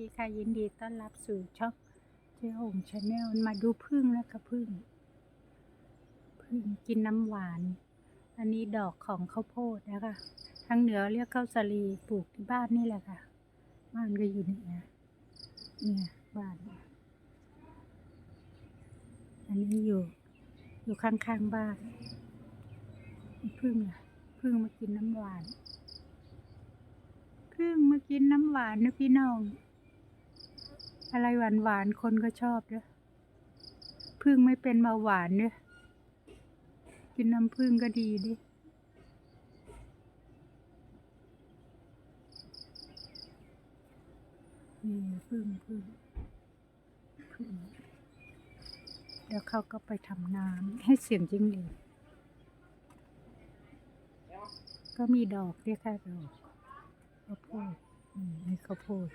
ดีค่ะยินดีต้อนรับสู่ช่องเจ๊หงชาแนลมาดูพึ่งแล้วค่ะพึ่งพึ่งกินน้ำหวาน อันนี้ดอกของข้าวโพดนะคะทางเหนือเรียกข้าวสาลีปลูกที่บ้านนี่แหละค่ะ บ้านก็อยู่นี่นะเนี่ยบ้าน อันนี้อยู่ อยู่ข้างๆบ้านพึ่งอะพึ่งมากินน้ำหวานพึ่งมากินน้ำหวานนะพี่น้อง อะไรหวานหวานๆคนก็ชอบเด้อพึ่งไม่เป็นเบาหวานเด้อกินน้ำพึ่งก็ดีดินี่พึ่งพึ่งพึ่งเดี๋ยวเขาก็ไปทำน้ำให้เสียงจิ้งหรีก็มีดอกด้วยกค่ะดอกข้าวโพดอืมนี่ข้าวโพด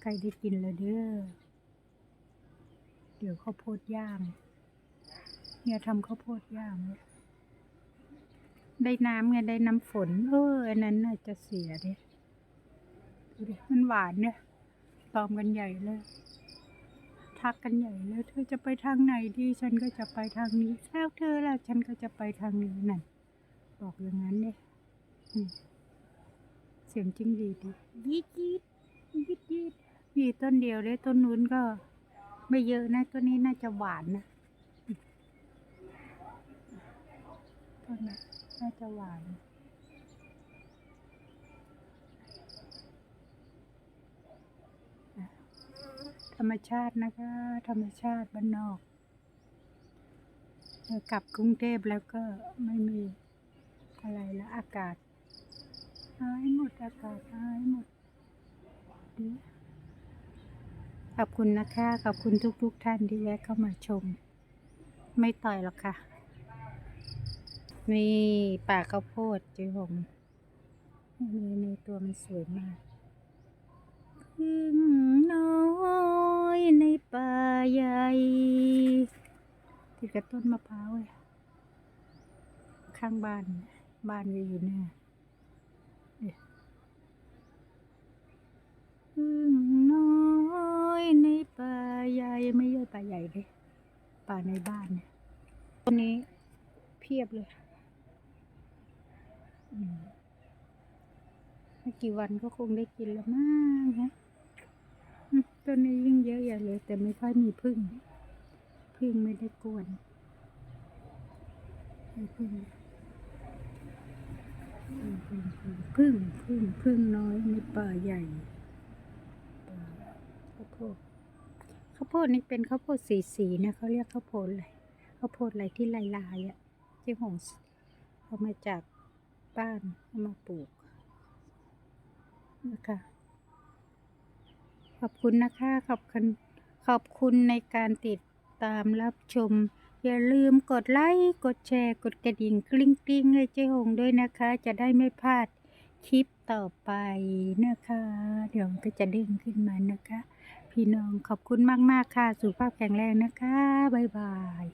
ใกล้ได้กินแล้วเด้อ เดี๋ยวข้าวโพดย่าง เนี่ยทำข้าวโพดย่างเนี่ยได้น้ำไงได้น้ำฝน เอออันนั้นน่าจะเสียดิดูดิมันหวานเนี่ยตอมกันใหญ่เลย ทักกันใหญ่เลยเธอจะไปทางไหนดี ฉันก็จะไปทางนี้แล้วเธอล่ะ ฉันก็จะไปทางนี้นั่นบอกอย่างนั้นเนี่ยเสียงจริงดีดียีดยีดยิดยิด มีต้นเดียวเลยต้นนู้นก็ ไม่เยอะนะต้นนี้น่าจะหวานนะต้นนี้น่าจะหวานธรรมชาตินะคะ ธรรมชาติบ้านนอกกลับกรุงเทพแล้วก็ไม่มีอะไรละอากาศหายหมดอากาศหายหมดข อบคุณนะคะ ขอบคุณทุกๆทท่านที่แวะเข้ามาชม ไม่ต่อยหรอกค่ะ นี่ป่าข้าวโพดจ๊หงนี่ในตัวมันสวยมากพึ่งน้อยในป่าใหญ่ติดกับต้นมะพร้าวเลยข้างบ้าน บ้านก็อยู่เนี่ยเนี่ย พึ่งน้อยในป่า ใหญ่ไม่ใช่ป่าใหญ่เลยป่าในบ้านเนี่ยต้นนี้เพียบเลยอืมไม่กี่วันก็คงได้กินแล้วมั้งฮะต้นนี้ยิ่งเยอะใหญ่เลย แต่ไม่ค่อยมีพึ่ง พึ่งไม่ได้กวนไม่พึ่งพึ่งพึ่งพึ่งพึ่งน้อยในป่าใหญ่ข้าวโพดข้าว โพดนี่เป็นข้าวโพดสีสีๆนะเขาเรียกข้าวโพดอะไรข้าวโพดอะไรที่ลายลายๆอะที่หงส์เอามาจากบ้านเอามาปลูกนะคะขอบคุณนะคะขอบคุณขอบคุณในการติดตามรับชม อย่าลืมกดไลค์กดแชร์ กดกระดิ่งกลิ้งกลิ้งให้เจ๊หงด้วยนะคะ จะได้ไม่พลาด คลิปต่อไปนะคะ เดี๋ยวก็จะดึงขึ้นมานะคะ พี่น้องขอบคุณมาก ๆ ค่ะ สุขภาพแข็งแรงนะคะ บ๊ายบาย